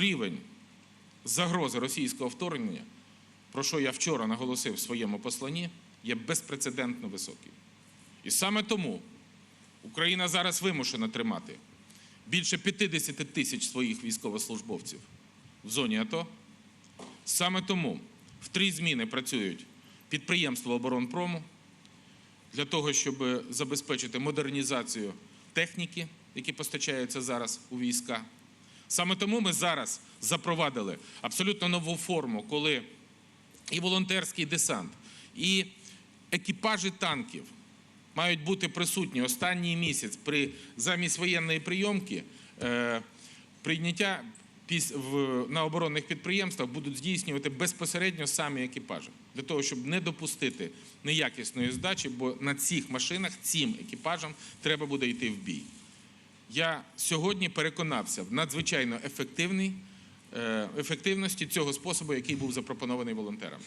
рівень загрози російського вторгнення, про що я вчора наголосив в своєму посланні, є безпрецедентно високий. І саме тому Україна зараз вимушена тримати більше 50 тисяч своїх військовослужбовців в зоні АТО. Саме тому в три зміни працюють підприємства оборонпрому для того, щоб забезпечити модернізацію техніки, які постачаються зараз у війська. Саме тому ми зараз запровадили абсолютно нову форму, коли і волонтерський десант, і екіпажі танків мають бути присутні останній місяць при замість воєнної прийомки. Е, прийняття на оборонних підприємствах будуть здійснювати безпосередньо самі екіпажі для того, щоб не допустити неякісної здачі, бо на цих машинах цим екіпажам треба буде йти в бій. Я сьогодні переконався в надзвичайно ефективній е, ефективності цього способу, який був запропонований волонтерами.